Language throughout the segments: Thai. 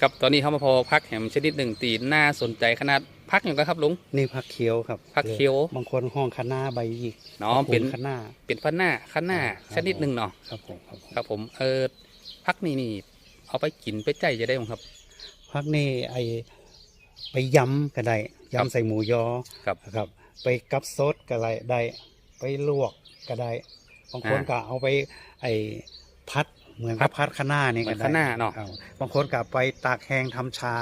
ครับตอนนี้เขามาพอพักแหมชนิดหนึ่งตีน่าสนใจขนาดพักอย่างไรครับลุงนี่ผักเขียวครับผักเขียวบางคนห้องคะน้าใบหยิกเนาะเป็นคะน้าเป็นฟันหน้าข้าหน้าครับชนิดหนึ่งเนาะครับผมครับผมครับผมเออพักนี่นี่เอาไปกินไปใจจะได้มั้งครับผักนี่ไอไปยำก็ได้ครับยำใส่หมูยอครับครับ ไปกับซดก็ได้ได้ ไปลวกก็ได้บางคนอ่าก็เอาไปไอพัด เหมือนกับพัดคะน้านี่เหมืก็อนได้คะน้าเนาะครับบางคนก็ไปตากแห้งทำชา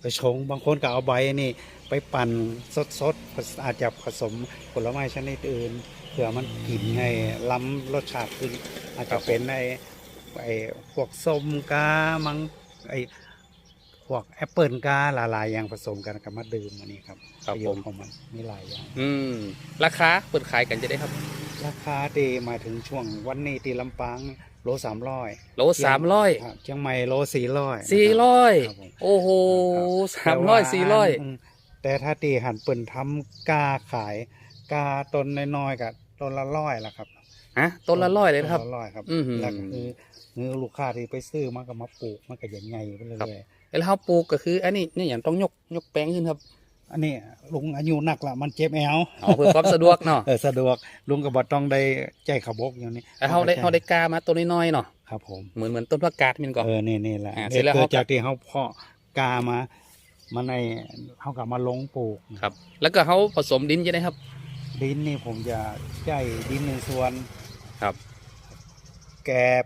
ไปชง บางคนก็เอาใบนี่ ไปปั่นสดๆอาจจะผสมผลไม้ชนิดอื่นเพื่อมันกลิ่นให้ล้ำรสชาติขึ้นอาจจะเป็นไอ้ไอ้พวกส้มกามังไอ้พวกแอปเปิลกาหลายๆอย่างผสมกันกับมาดื่มอันนี้ครับครับประโยผชมน์ของมันมีหลายอย่าง อืม ราคาเปิดขายกันจะได้ครับ ราคาดีมาถึงช่วงวันนี้ตีลำปาง โลสามร้อยโลสามร้อยเชียงใหม่โลสี่ร้อยสี่ร้อยครับผมโอ้โหคสาบมร้อยสี่ร้อยมแต่ถ้าตีหันเปิ่นทำกาขายกาต้นน้อยๆกับต้นละร้อยละครับฮะต้นละร้อยเลยนะครับต้นละร้อยครับอื้อหือแล้วก็คือเนื้อลูกค้าที่ไปซื้อมาก็มาปลูกมันก็ใหญ่ๆไปเรื่ครับอยแล้วเขาปลูกก็คืออันนี้เนี่ยอย่างต้องยกยกแปลงขึ้นครับๆ อันนี้ลุงอายุหนักละมันเจ็บแอวเอาเพื่อความสะดวกเนาะเออสะดวกลุงก็บ่ต้องได้ใจขบกอย่างนี้แล้วเขาได้เขาได้กามาต้นน้อยๆเนาะครับผมเหมือนเหมือนต้นผักกาดมันก็เออนี่นี่แหละอ่าเสร็จแล้วเกิเขาดจากที่เขาเพาะกามามันในเขากลับมาลงปลูกครับ แล้วก็เขาผสมดินจะได้ครับ ดินนี่ผมจะใจดินหนึ่งส่วนครับ แกบ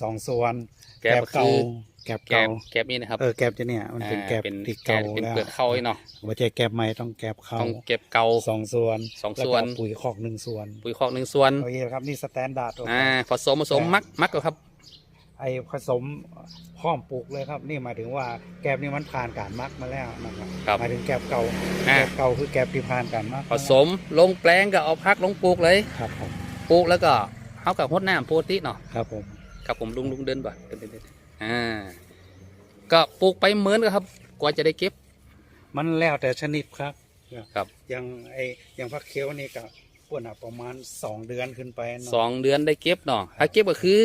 สองส่วน แกบเก่าคือ แกบแกเก่าบแกบนี่นะครับเออแกบจะเนี่ย มันเป็นแกบอ่าเป็นที่แกเก่าบเป็นแล้วเปลือกเข้าไอ้เนาะว่าจะแกบใหม่ต้องแกบเข้าต้องเก็บเกาสองส่วนสองแล้วส่ก็วนปุ๋ยคอกหนึ่งส่วนปุ๋ยคอกหนึ่งส่วนโอเคครับนี่สแตนดาร์ดตัวอ่าผสมผสมมักมักก็ครับ ไอ้ผสมพร้อมปลูกเลยครับ นี่หมายถึงว่าแกบนี่มันผ่านการมักมาแล้วนะครับครับหมายถึงแกบเก่าอ่า แกบเก่าคือแกบที่ผ่านการมักผสมลงแปลงก็เอาพักลงปลูกเลยครับผมปลูกแล้วก็เขากับพดน้ำโปรตีเนาะครับผม ครับผมลุงลุงเดินบ่เดินเดินเดินอ่า ก็ปลูกไปเหมือนกันครับ กว่าจะได้เก็บ มันแล้วแต่ชนิดครับครับ อย่างไอ้อย่างฟักเขียวนี่ก็พวกน่ะประมาณสองเดือนขึ้นไปเนาะสองเดือนได้เก็บเนาะถ้าเก็บก็คือ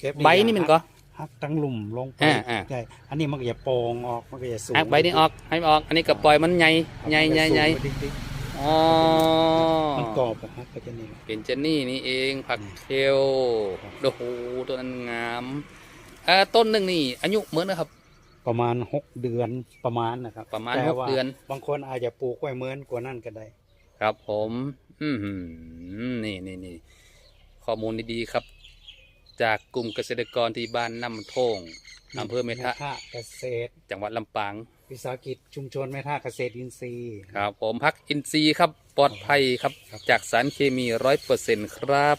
เก็บใบนี่มันก็หักตั้งหลุมลงไปอ่าอ่าใช่อันนี้มันก็จะโป่งออกมันก็จะสูงหักใบนี้ออกให้มันออกอันนี้ก็ปล่อยมันใหญ่ใหญ่ใหญ่ใหญ่มันก็จะสูงไปดิ๊กอ๋อๆมันกรอบอะฮักก็จะนี่เป็นเจนนี่นี่เองผักเคลโอ้โหตัวนั้นงามเอ่อต้นหนึ่งนี่อายุเหมือนนะครับ ประมาณหกเดือนประมาณนะครับประมาณแต่หกว่เดือน บางคนอาจจะปลูกไว้เหมือนกว่านั้นก็ได้ ครับผม อืมหือนี่นี่นี่ข้อมูลดีๆครับ จากกลุ่มเกษตรกรที่บ้านน้ำโทงอำเภอเมทะเกษตร จังหวัดลำปางวิสาหกิจชุมชนแม่ท่าเกษตรอินทรีย์ครับผมพักอินทรีย์ครับปลอดภัยครับครับจากสารเคมีร้อยเปอร์เซ็นต์ครับ